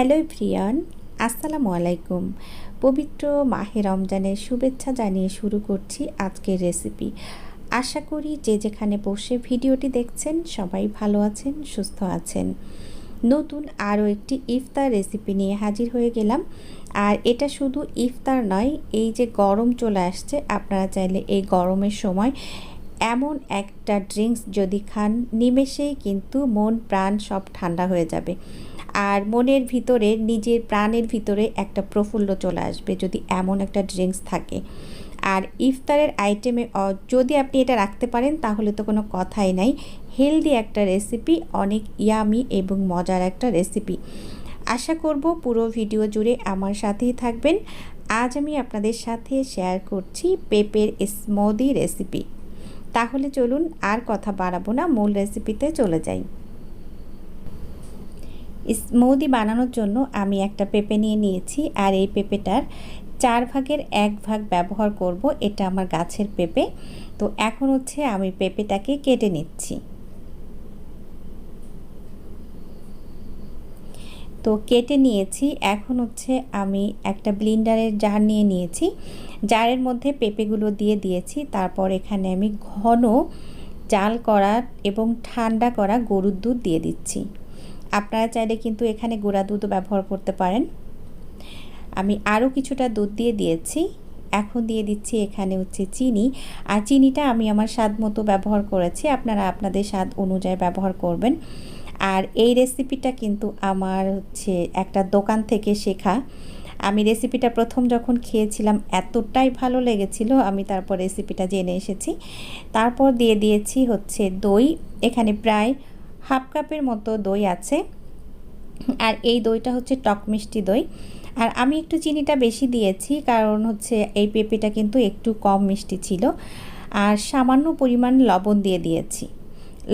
Hello Priyan আসসালামু আলাইকুম। পবিত্র মাহে রমজানের শুভেচ্ছা জানিয়ে শুরু করছি আজকের রেসিপি। আশা করি যে যেখানে বসে ভিডিওটি দেখছেন সবাই ভালো আছেন, সুস্থ আছেন। নতুন আরও একটি ইফতার রেসিপি নিয়ে হাজির হয়ে গেলাম। আর এটা শুধু ইফতার নয়, এই যে গরম চলে আসছে, আপনারা চাইলে এই গরমের সময় এমন একটা ড্রিঙ্কস যদি খান, নিমেষেই কিন্তু মন, প্রাণ সব ঠান্ডা হয়ে যাবে। আর মনের ভিতরে, নিজের প্রাণের ভিতরে একটা প্রফুল্ল চলে আসবে যদি এমন একটা ড্রিঙ্কস থাকে। আর ইফতারের আইটেমে যদি আপনি এটা রাখতে পারেন, তাহলে তো কোনো কথাই নাই। হেলদি একটা রেসিপি অনেক ইয়ামি এবং মজার একটা রেসিপি আশা করব পুরো ভিডিও জুড়ে আমার সাথেই থাকবেন। আজ আমি আপনাদের সাথে শেয়ার করছি পেঁপের স্মদি রেসিপি তাহলে চলুন আর কথা বাড়াবো না, মূল রেসিপিতে চলে যাই। স্মুদি বানানোর জন্য আমি একটা পেঁপে নিয়ে নিয়েছি আর এই পেঁপেটার চার ভাগের এক ভাগ ব্যবহার করব। এটা আমার গাছের পেঁপে। তো এখন হচ্ছে আমি পেঁপেটাকে কেটে নিচ্ছি। তো কেটে নিয়েছি। এখন হচ্ছে আমি একটা ব্লিন্ডারের জার নিয়ে নিয়েছি। জারের মধ্যে পেঁপেগুলো দিয়ে দিয়েছি। তারপর এখানে আমি ঘন জাল করা এবং ঠান্ডা করা গরুর দুধ দিয়ে দিচ্ছি। আপনারা চাইলে কিন্তু এখানে গুঁড়া দুধও ব্যবহার করতে পারেন। আমি আরও কিছুটা দুধ দিয়ে দিয়েছি। এখন দিয়ে দিচ্ছি এখানে হচ্ছে চিনি। আর চিনিটা আমি আমার স্বাদ মতো ব্যবহার করেছি। আপনারা আপনাদের স্বাদ অনুযায়ী ব্যবহার করবেন। আর এই রেসিপিটা কিন্তু আমার হচ্ছে একটা দোকান থেকে শেখা। আমি রেসিপিটা প্রথম যখন খেয়েছিলাম, এতটাই ভালো লেগেছিল। আমি তারপর রেসিপিটা জেনে এসেছি। তারপর দিয়ে দিয়েছি হচ্ছে দই। এখানে প্রায় হাফ কাপের মতো দই আছে। আর এই দইটা হচ্ছে টক মিষ্টি দই। আর আমি একটু চিনিটা বেশি দিয়েছি, কারণ হচ্ছে এই পেঁপেটা কিন্তু একটু কম মিষ্টি ছিল। আর সামান্য পরিমাণ লবণ দিয়ে দিয়েছি।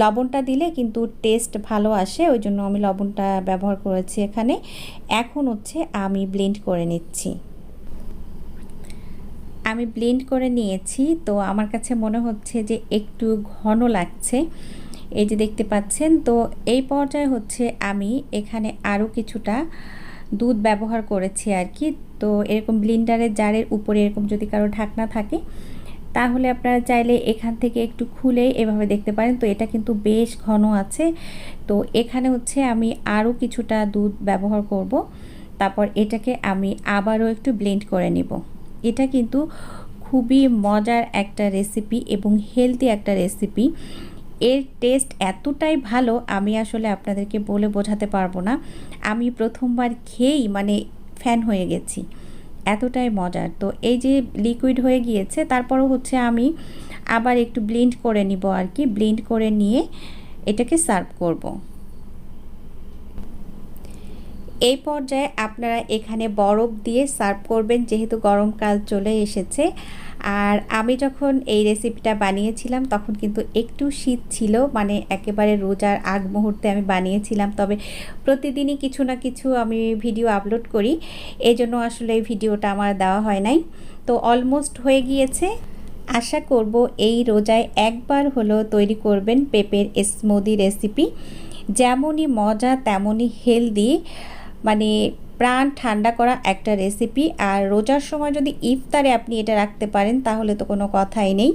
লবণটা দিলে কিন্তু টেস্ট ভালো আসে, ওই জন্য আমি লবণটা ব্যবহার করেছি এখানে। এখন হচ্ছে আমি ব্লেন্ড করে নিচ্ছি। আমি ব্লেন্ড করে নিয়েছি, তো আমার কাছে মনে হচ্ছে যে একটু ঘন লাগছে। এই যে দেখতে পাচ্ছেন, তো এই পর্যায়ে হচ্ছে আমি এখানে আরও কিছুটা দুধ ব্যবহার করেছি আর কি। তো এরকম ব্লিন্ডারের জারের উপরে এরকম যদি কারও ঢাকনা থাকে, তাহলে আপনারা চাইলে এখান থেকে একটু খুলে এভাবে দেখতে পারেন। তো এটা কিন্তু বেশ ঘন আছে। তো এখানে হচ্ছে আমি আরও কিছুটা দুধ ব্যবহার করব। তারপর এটাকে আমি আবারও একটু ব্লেন্ড করে নেব। এটা কিন্তু খুবই মজার একটা রেসিপি এবং হেলদি একটা রেসিপি এর টেস্ট এতটাই ভালো, আমি আসলে আপনাদেরকে বলে বোঝাতে পারব না। আমি প্রথমবার খেয়েই মানে ফ্যান হয়ে গেছি। এতটাই মজার। তো এই যে লিকুইড হয়ে গিয়েছে, তারপরও হচ্ছে আমি আবার একটু ব্লিন্ড করে নিব আর কি। ব্লিন্ড করে নিয়ে এটাকে সার্ভ করব। এই পর্যায়ে আপনারা এখানে বরফ দিয়ে সার্ভ করবেন, যেহেতু গরমকাল চলে এসেছে। আর আমি যখন এই রেসিপিটা বানিয়েছিলাম, তখন কিন্তু একটু শীত ছিল মানে একেবারে রোজার আগ মুহূর্তে আমি বানিয়েছিলাম। তবে প্রতিদিনই কিছু না কিছু আমি ভিডিও আপলোড করি এই জন্য আসলে এই ভিডিওটা আমার দেওয়া হয় নাই। তো অলমোস্ট হয়ে গিয়েছে। আশা করব এই রোজায় একবার হলো তৈরি করবেন পেঁপের স্মুদি রেসিপি। যেমনই মজা, তেমনই হেলদি। মানে প্রাণ ঠান্ডা করা একটা রেসিপি আর রোজার সময় যদি ইফতারে আপনি এটা রাখতে পারেন, তাহলে তো কোনো কথাই নেই।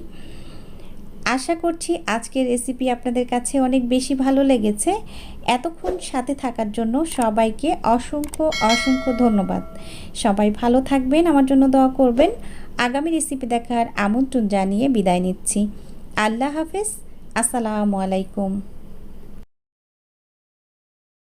আশা করছি আজকের রেসিপি আপনাদের কাছে অনেক বেশি ভালো লেগেছে। এতক্ষণ সাথে থাকার জন্য সবাইকে অসংখ্য অসংখ্য ধন্যবাদ। সবাই ভালো থাকবেন, আমার জন্য দোয়া করবেন। আগামী রেসিপি দেখার আমন্ত্রণ জানিয়ে বিদায় নিচ্ছি। আল্লাহ হাফেজ, আসসালামু আলাইকুম।